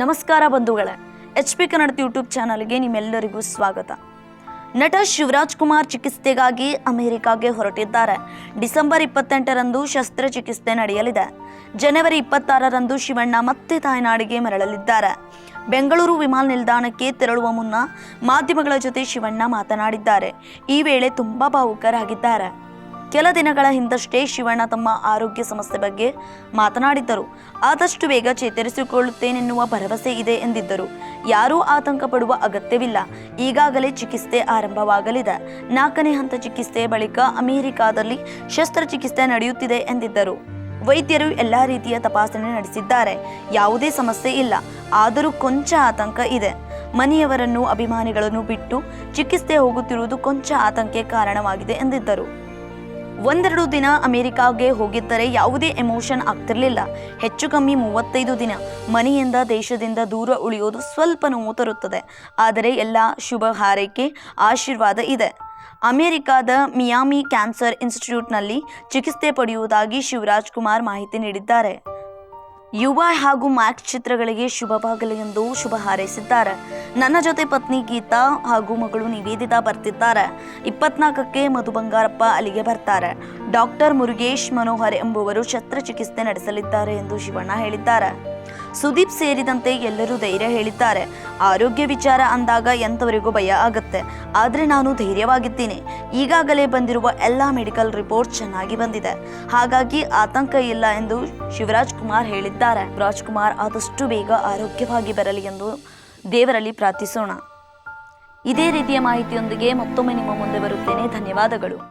ನಮಸ್ಕಾರ ಬಂಧುಗಳೇ. H P Kannada YouTube ಚಾನಲ್ಗೆ ನಿಮ್ಮೆಲ್ಲರಿಗೂ ಸ್ವಾಗತ. ನಟ ಶಿವರಾಜ್ ಕುಮಾರ್ ಚಿಕಿತ್ಸೆಗಾಗಿ ಅಮೆರಿಕಾಗೆ ಹೊರಟಿದ್ದಾರೆ. ಡಿಸೆಂಬರ್ ಇಪ್ಪತ್ತೆಂಟರಂದು ಶಸ್ತ್ರಚಿಕಿತ್ಸೆ ನಡೆಯಲಿದೆ. ಜನವರಿ ಇಪ್ಪತ್ತಾರರಂದು ಶಿವಣ್ಣ ಮತ್ತೆ ತಾಯ್ನಾಡಿಗೆ ಮರಳಲಿದ್ದಾರೆ. ಬೆಂಗಳೂರು ವಿಮಾನ ನಿಲ್ದಾಣಕ್ಕೆ ತೆರಳುವ ಮುನ್ನ ಮಾಧ್ಯಮಗಳ ಜೊತೆ ಶಿವಣ್ಣ ಮಾತನಾಡಿದ್ದಾರೆ. ಈ ವೇಳೆ ತುಂಬಾ ಭಾವುಕರಾಗಿದ್ದಾರೆ. ಕೆಲ ದಿನಗಳ ಹಿಂದಷ್ಟೇ ಶಿವಣ್ಣ ತಮ್ಮ ಆರೋಗ್ಯ ಸಮಸ್ಯೆ ಬಗ್ಗೆ ಮಾತನಾಡಿದ್ದರು. ಆದಷ್ಟು ಬೇಗ ಚೇತರಿಸಿಕೊಳ್ಳುತ್ತೇನೆನ್ನುವ ಭರವಸೆ ಇದೆ ಎಂದಿದ್ದರು. ಯಾರೂ ಆತಂಕ ಪಡುವ ಅಗತ್ಯವಿಲ್ಲ. ಈಗಾಗಲೇ ಚಿಕಿತ್ಸೆ ಆರಂಭವಾಗಲಿದೆ. ನಾಲ್ಕನೇ ಹಂತ ಚಿಕಿತ್ಸೆ ಬಳಿಕ ಅಮೆರಿಕಾದಲ್ಲಿ ಶಸ್ತ್ರಚಿಕಿತ್ಸೆ ನಡೆಯುತ್ತಿದೆ ಎಂದಿದ್ದರು. ವೈದ್ಯರು ಎಲ್ಲ ರೀತಿಯ ತಪಾಸಣೆ ನಡೆಸಿದ್ದಾರೆ. ಯಾವುದೇ ಸಮಸ್ಯೆ ಇಲ್ಲ. ಆದರೂ ಕೊಂಚ ಆತಂಕ ಇದೆ. ಮನೆಯವರನ್ನು, ಅಭಿಮಾನಿಗಳನ್ನು ಬಿಟ್ಟು ಚಿಕಿತ್ಸೆ ಹೋಗುತ್ತಿರುವುದು ಕೊಂಚ ಆತಂಕಕ್ಕೆ ಕಾರಣವಾಗಿದೆ ಎಂದಿದ್ದರು. ಒಂದೆರಡು ದಿನ ಅಮೆರಿಕಾಗೆ ಹೋಗಿದ್ದರೆ ಯಾವುದೇ ಎಮೋಷನ್ ಆಗ್ತಿರಲಿಲ್ಲ. ಹೆಚ್ಚು ಕಮ್ಮಿ ಮೂವತ್ತೈದು ದಿನ. ಮನೆಯಿಂದ ದೇಶದಿಂದ ದೂರ ಉಳಿಯೋದು ಸ್ವಲ್ಪ ನೋವು ತರುತ್ತದೆ. ಆದರೆ ಎಲ್ಲ ಶುಭ ಹಾರೈಕೆ, ಆಶೀರ್ವಾದ ಇದೆ. ಅಮೆರಿಕಾದ ಮಿಯಾಮಿ ಕ್ಯಾನ್ಸರ್ ಇನ್ಸ್ಟಿಟ್ಯೂಟ್ನಲ್ಲಿ ಚಿಕಿತ್ಸೆ ಪಡೆಯುವುದಾಗಿ ಶಿವರಾಜ್ ಕುಮಾರ್ ಮಾಹಿತಿ ನೀಡಿದ್ದಾರೆ. ಯುವ ಹಾಗೂ ಮ್ಯಾಕ್ಸ್ ಚಿತ್ರಗಳಿಗೆ ಶುಭವಾಗಲಿ ಎಂದು ಶುಭ ಹಾರೈಸಿದ್ದಾರೆ. ನನ್ನ ಜೊತೆ ಪತ್ನಿ ಗೀತಾ ಹಾಗೂ ಮಗಳು ನಿವೇದಿತಾ ಬರ್ತಿದ್ದಾರೆ. ಇಪ್ಪತ್ನಾಲ್ಕಕ್ಕೆ ಮಧು ಬಂಗಾರಪ್ಪ ಅಲ್ಲಿಗೆ ಬರ್ತಾರೆ. ಡಾಕ್ಟರ್ ಮುರುಗೇಶ್ ಮನೋಹರ್ ಎಂಬುವರು ಶಸ್ತ್ರಚಿಕಿತ್ಸೆ ನಡೆಸಲಿದ್ದಾರೆ ಎಂದು ಶಿವಣ್ಣ ಹೇಳಿದ್ದಾರೆ. ಸುದೀಪ್ ಸೇರಿದಂತೆ ಎಲ್ಲರೂ ಧೈರ್ಯ ಹೇಳಿದ್ದಾರೆ. ಆರೋಗ್ಯ ವಿಚಾರ ಅಂದಾಗ ಎಂಥವರಿಗೂ ಭಯ ಆಗುತ್ತೆ. ಆದರೆ ನಾನು ಧೈರ್ಯವಾಗಿದ್ದೀನಿ. ಈಗಾಗಲೇ ಬಂದಿರುವ ಎಲ್ಲ ಮೆಡಿಕಲ್ ರಿಪೋರ್ಟ್ ಚೆನ್ನಾಗಿ ಬಂದಿದೆ. ಹಾಗಾಗಿ ಆತಂಕ ಇಲ್ಲ ಎಂದು ಶಿವರಾಜ್ ಕುಮಾರ್ ಹೇಳಿದ್ದಾರೆ. ರಾಜ್ಕುಮಾರ್ ಆದಷ್ಟು ಬೇಗ ಆರೋಗ್ಯವಾಗಿ ಬರಲಿ ಎಂದು ದೇವರಲ್ಲಿ ಪ್ರಾರ್ಥಿಸೋಣ. ಇದೇ ರೀತಿಯ ಮಾಹಿತಿಯೊಂದಿಗೆ ಮತ್ತೊಮ್ಮೆ ನಿಮ್ಮ ಮುಂದೆ ಬರುತ್ತೇನೆ. ಧನ್ಯವಾದಗಳು.